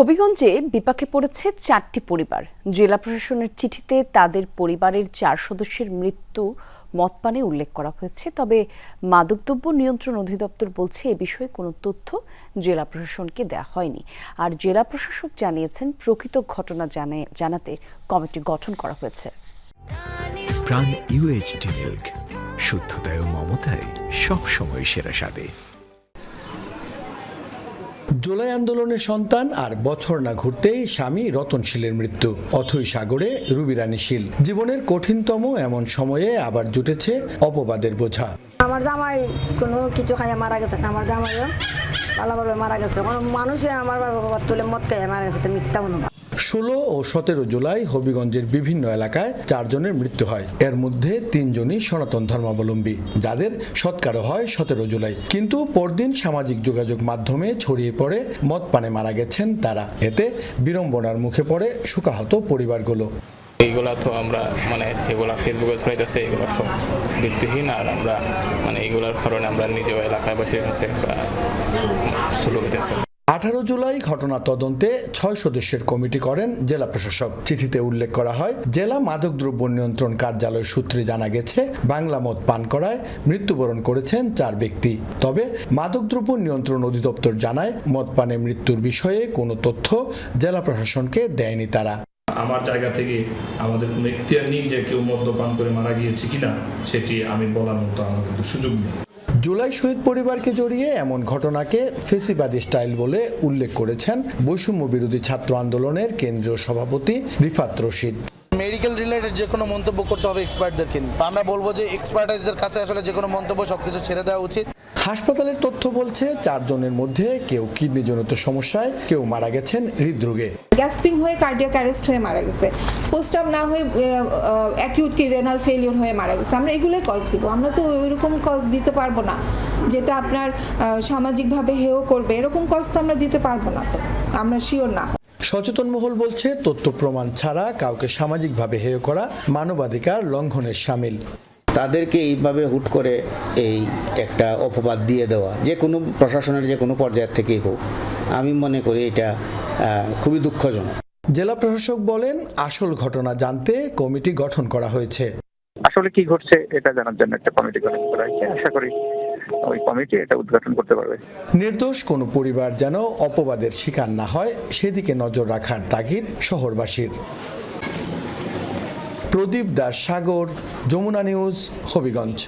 হবিগঞ্জে বিপাকে পড়েছে চারটি পরিবার। জেলা প্রশাসনের চিঠিতে তাদের পরিবারের চার সদস্যের মৃত্যু মদপানে উল্লেখ করা হয়েছে। তবে মাদকদ্রব্য নিয়ন্ত্রণ অধিদপ্তর বলছে, এ বিষয়ে কোনো তথ্য জেলা প্রশাসনকে দেওয়া হয়নি। আর জেলা প্রশাসক জানিয়েছেন, প্রকৃত ঘটনা জানে, জানাতে কমিটি গঠন করা হয়েছে। প্রাণ মিল্ক শুদ্ধতায় ও মমতায় সবসময় সেরা স্বাদে। জুলাই আন্দোলনের সন্তান আর বছর না ঘুরতেই স্বামী রতনশীলের মৃত্যু। অথই সাগরে রুবিরানী শীল। জীবনের কঠিনতম এমন সময়ে আবার জুটেছে অপবাদের বোঝা। আমার জামাই কোনো কিছু খাইয়া মারা গেছে আমার জামাইও ভালোভাবে মারা গেছে। মানুষে আমার বাবা তুলে মদ খাইয়া মারা গেছে মিথ্যা অনুভব ষোলো ও সতেরো জুলাই হবিগঞ্জের বিভিন্ন এলাকায় চারজনের মৃত্যু হয়। এর মধ্যে তিনজনই সনাতন ধর্মাবলম্বী, যাদের সৎকারও হয় সতেরো জুলাই। কিন্তু পরদিন সামাজিক যোগাযোগ মাধ্যমে ছড়িয়ে পড়ে, মদ পানে মারা গেছেন তারা। এতে বিড়ম্বনার মুখে পড়ে শোকাহত পরিবারগুলো। এইগুলা তো আমরা মানে যেগুলা ফেসবুকে ছড়াইতেছে, এগুলো সব ভিত্তিহীন। আর আমরা মানে এইগুলার কারণে আমরা নিজেও এলাকাবাসীর কাছে আমরা শুরু হইতেছে। আঠারো জুলাই ঘটনা তদন্তে ছয় সদস্যের কমিটি করেন জেলা প্রশাসক। চিঠিতে উল্লেখ করা হয়, জেলা মাদকদ্রব্য নিয়ন্ত্রণ কার্যালয় সূত্রে জানা গেছে, বাংলা মদ পান করায় মৃত্যুবরণ করেছেন চার ব্যক্তি। তবে মাদকদ্রব্য নিয়ন্ত্রণ অধিদপ্তর জানায়, মদ পানে মৃত্যুর বিষয়ে কোনো তথ্য জেলা প্রশাসনকে দেয়নি তারা। আমার জায়গা থেকে আমাদের কোনো ইখতিয়ার নেই যে কেউ মদ্যপান করে মারা গিয়েছে কিনা, সেটি আমি বলার মতো আমার কিন্তু সুযোগ নেই। জুলাই শহীদ পরিবারকে জড়িয়ে এমন ঘটনাকে ফেসিবাদী স্টাইল বলে উল্লেখ করেছেন বৈষম্য বিরোধী ছাত্র আন্দোলনের কেন্দ্রীয় সভাপতি রিফাত রশিদ। মেডিকেল রিলেটেড যে কোনো মন্তব্য করতে হবে এক্সপার্টদেরকে নিয়ে। আমরা বলব যে এক্সপার্টাইজদের কাছে আসলে যে কোনো মন্তব্য সবকিছু ছেড়ে দেওয়া উচিত। হাসপাতালের তথ্য বলছে চারজনের মধ্যে কেউ কিডনিজনিত সমস্যায় কেউ মারা গেছেন হৃদরোগে। গ্যাসপিং হয়ে কার্ডিয়াক অ্যারেস্ট হয়ে মারা গেছে। পোস্টআপ না হয়ে অ্যাকিউট কি রেনাল ফেলিওর হয়ে মারা গেছে। আমরা এগুলোই কজ দিব। আমরা তো ওইরকম কজ দিতে পারব না। যেটা আপনার সামাজিকভাবে হেয় করবে এরকম কজ তো আমরা দিতে পারব না তো। আমরা শিওর না। সচেতন মহল বলছে তথ্য প্রমাণ ছাড়া কাউকে সামাজিকভাবে হেয় করা মানবাধিকার লঙ্ঘনের সামিল। তাদেরকে এইভাবে হুট করে এই একটা অপবাদ দিয়ে দেওয়া যে কোনো প্রশাসনের যে কোনো পর্যায়ের থেকেই হোক আমি মনে করি এটা খুবই দুঃখজনক। জেলা প্রশাসক বলেন আসল ঘটনা জানতে কমিটি গঠন করা হয়েছে। আসলে কি ঘটছে এটা জানার জন্য একটা কমিটি গঠন করা হয়েছে। আশা করি ওই কমিটি এটা উদ্ঘাটন করতে পারবে। নির্দোষ কোনো পরিবার যেন অপবাদের শিকার না হয়, সেদিকে নজর রাখার তাগিদ শহরবাসীর। প্রদীপ দাস সাগর, যমুনা নিউজ, হবিগঞ্জ।